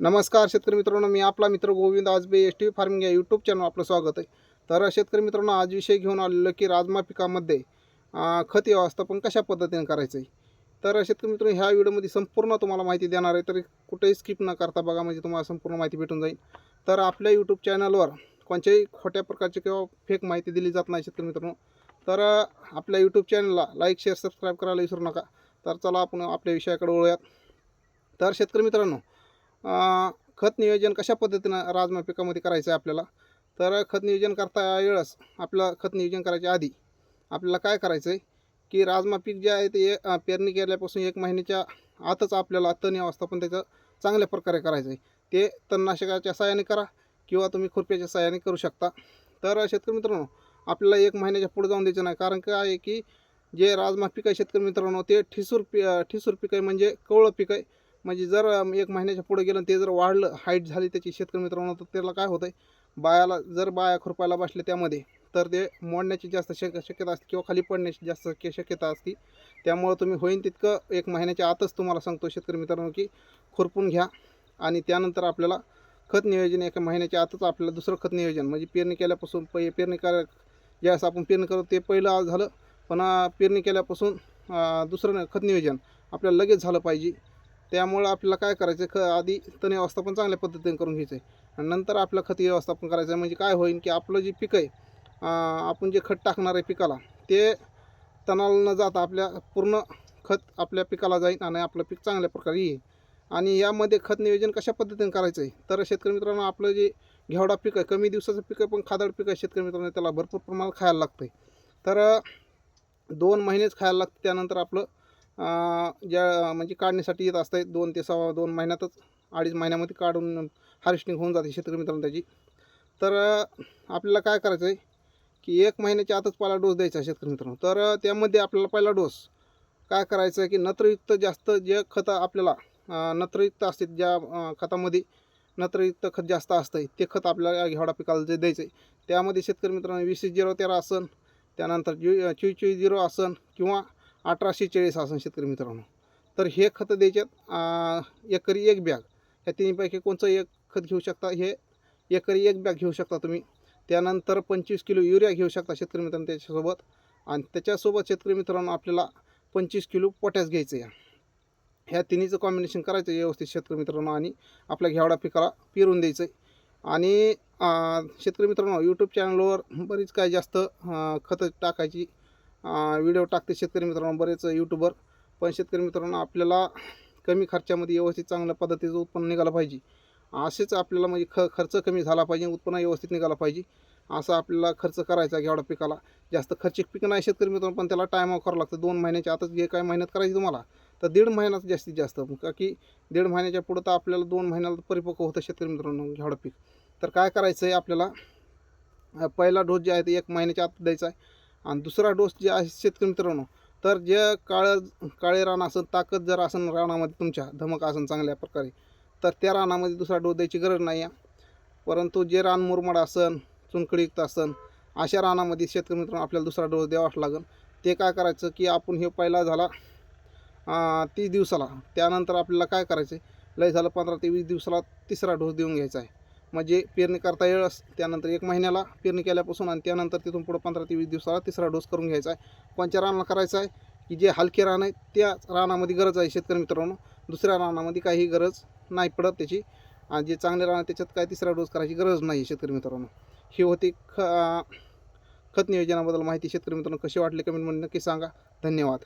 नमस्कार शेतकरी मित्रांनो मी आपला मित्र Govind Ajbe S T farming या यूट्यूब चॅनल आपलं स्वागत आहे. तर शेतकरी मित्रांनो आज विषय घेऊन आलेलो की राजमा पिकामध्ये खत व्यवस्थापन कशा पद्धतीने करायचं आहे तर शेतकरी मित्रांनो ह्या व्हिडिओमध्ये संपूर्ण तुम्हाला माहिती देणार आहे तर कुठेही स्किप न करता बघा म्हणजे तुम्हाला संपूर्ण माहिती भेटून जाईल. तर आपल्या यूट्यूब चॅनलवर कोणत्याही खोट्या प्रकारची किंवा फेक माहिती दिली जात नाही शेतकरी मित्रांनो. तर आपल्या यूट्यूब चॅनलला लाईक शेअर सबस्क्राईब करायला विसरू नका. तर चला आपण आपल्या विषयाकडे वळूयात. तर शेतकरी मित्रांनो खत नियोजन कशा पद्धतीनं राजमा पिकामध्ये करायचं आहे आपल्याला? तर खत नियोजन करता वेळेस आपल्याला खत नियोजन करायच्या आधी आपल्याला काय करायचं आहे? की राजमा पीक जे आहे ते पेरणी केल्यापासून एक महिन्याच्या आतच आपल्याला तण व्यवस्थापन त्याचं चांगल्या प्रकारे करायचं आहे. ते तणनाशकाच्या सहाय्याने करा किंवा तुम्ही खुरप्याच्या सहाय्याने करू शकता. तर शेतकरी मित्रांनो आपल्याला एक महिन्याच्या पुढे जाऊन द्यायचं नाही. कारण काय आहे की जे राजमा पीक आहे शेतकरी मित्रांनो ते ठिसूर पी ठिसूर पीक आहे म्हणजे कवळं पीक आहे. म्हणजे जर एक महिन्याच्या पुढे गेलं ते जर वाढलं हाईट झाली त्याची शेतकरी मित्रांनो तर त्याला काय होतं आहे बायाला जर बाया खुरपायला बसले त्यामध्ये तर ते मोडण्याची जास्त शक शक्यता असते किंवा खाली पडण्याची जास्त शक्य- शक्यता असते. त्यामुळं तुम्ही होईन तितकं एक महिन्याच्या आतच तुम्हाला सांगतो शेतकरी मित्रांनो की खुरपून घ्या आणि त्यानंतर आपल्याला खत नियोजन एका महिन्याच्या आतच आपल्याला दुसरं खत नियोजन म्हणजे पेरणी केल्यापासून पै पेरणी कर ज्यावेळेस आपण पेरणी करतो ते पहिलं आज झालं पण पेरणी केल्यापासून दुसरं खत नियोजन आपल्याला लगेच झालं पाहिजे. त्यामुळं आपल्याला काय करायचं ख आधी तण व्यवस्थापन चांगल्या पद्धतीने करून घ्यायचं आहे. आणि नंतर आपलं खत व्यवस्थापन करायचं आहे. म्हणजे काय होईल की आपलं जे पीक आहे आपण जे खत टाकणार आहे पिकाला ते तणाला न जाता. आपल्या पूर्ण खत आपल्या पिकाला जाईल आणि आपलं पीक चांगल्या प्रकारे येईल. आणि यामध्ये खत नियोजन कशा पद्धतीने करायचं आहे? तर शेतकरी मित्रांनो आपलं जे घेवडा पीक आहे कमी दिवसाचं पीक आहे पण खादड पीक आहे शेतकरी मित्रांनो त्याला भरपूर प्रमाणात खायला लागतं आहे तर दोन महिनेच खायला लागतं. त्यानंतर आपलं ज्या म्हणजे काढण्यासाठी येत असतं दोन ते सव्वा दोन महिन्यातच अडीच महिन्यामध्ये काढून हार्वेस्टिंग होऊन जाते शेतकरी मित्रांनो त्याची. तर आपल्याला काय करायचं आहे की एक महिन्याच्या आतच पहिला डोस द्यायचा आहे शेतकरी मित्रांनो. तर त्यामध्ये आपल्याला पहिला डोस काय करायचं आहे की नत्रयुक्त जास्त जे खतं आपल्याला नत्रयुक्त असते ज्या खतामध्ये नत्रयुक्त खत जास्त असतं ते खत आपल्याला घेवडा पिकाला जे द्यायचं आहे त्यामध्ये शेतकरी मित्रांनो वीस झिरो तेरा असन त्यानंतर ज्यू चोवीस चोवीस झिरो असन किंवा अठराशे चाळीस असं शेतकरी मित्रांनो. तर हे खतं द्यायच्यात एकरी एक बॅग. ह्या तिन्हीपैकी कोणचं एक खत घेऊ शकता? हे एकरी एक बॅग घेऊ शकता तुम्ही. त्यानंतर पंचवीस किलो युरिया घेऊ शकता शेतकरी मित्रांनो त्याच्यासोबत. आणि त्याच्यासोबत शेतकरी मित्रांनो आपल्याला पंचवीस किलो पोटॅश घ्यायचं आहे. ह्या तिन्हीचं कॉम्बिनेशन करायचं व्यवस्थित शेतकरी मित्रांनो आणि आपल्या घेवडा पिकाला पिरून द्यायचं आहे. आणि शेतकरी मित्रांनो यूट्यूब चॅनलवर बरीच काय जास्त खतं टाकायची व्हिडिओ टाकते शेतकरी मित्रांनो बरेच यूट्यूबर पण शेतकरी मित्रांनो आपल्याला कमी खर्चामध्ये व्यवस्थित चांगल्या पद्धतीचं उत्पन्न निघालं पाहिजे. असेच आपल्याला म्हणजे ख खर्च कमी झाला पाहिजे उत्पन्न व्यवस्थित निघाला पाहिजे. असं आपल्याला खर्च करायचा घेवडा पिकाला. जास्त खर्चिक पीक नाही शेतकरी मित्रांनो पण त्याला टायमावर करावं लागतं. दोन महिन्याच्या आतच जे काय मेहनत करायची तुम्हाला तर दीड महिन्यात जास्तीत जास्त. का की दीड महिन्याच्या पुढं तर आपल्याला दोन महिन्याला परिपक्व होतं शेतकरी मित्रांनो घेवडा पीक. तर काय करायचं आहे आपल्याला पहिला डोस जे आहे ते एक महिन्याच्या आत द्यायचा आहे. आणि दुसरा डोस जे आहे शेतकरी मित्रांनो तर जे काळं काळे रान असेल ताकद जर असेल रानामध्ये तुमच्या धमक असेल चांगल्या प्रकारे तर त्या रानामध्ये दुसरा डोस द्यायची गरज नाही आहे. परंतु जे रान मुरमाड असन चुनकडीयुक्त असन अशा रानामध्ये शेतकरी मित्रांनो आपल्याला दुसरा डोस द्यावाच लागेल ते काय करायचं की आपण हे पहिला झाला तीस दिवसाला त्यानंतर आपल्याला काय करायचं आहे लय झालं पंधरा ते वीस दिवसाला तिसरा डोस देऊन घ्यायचा आहे. म्हणजे पेरणी करता येईल त्यानंतर एक महिन्याला पेरणी केल्यापासून आणि त्यानंतर तिथून पुढं पंधरा ते वीस दिवसाला तिसरा डोस करून घ्यायचा आहे. कोणत्या रानाला करायचा आहे? की जे हलके रान आहे त्या रानामध्ये गरज आहे शेतकरी मित्रांनो. दुसऱ्या रानामध्ये काही गरज नाही पडत त्याची. आणि जे चांगले रान आहे त्याच्यात काय तिसरा डोस करायची गरज नाही शेतकरी मित्रांनो. ही होती ख खत नियोजनाबद्दल माहिती शेतकरी मित्रांनो कशी वाटली कमेंटमध्ये नक्की सांगा. धन्यवाद.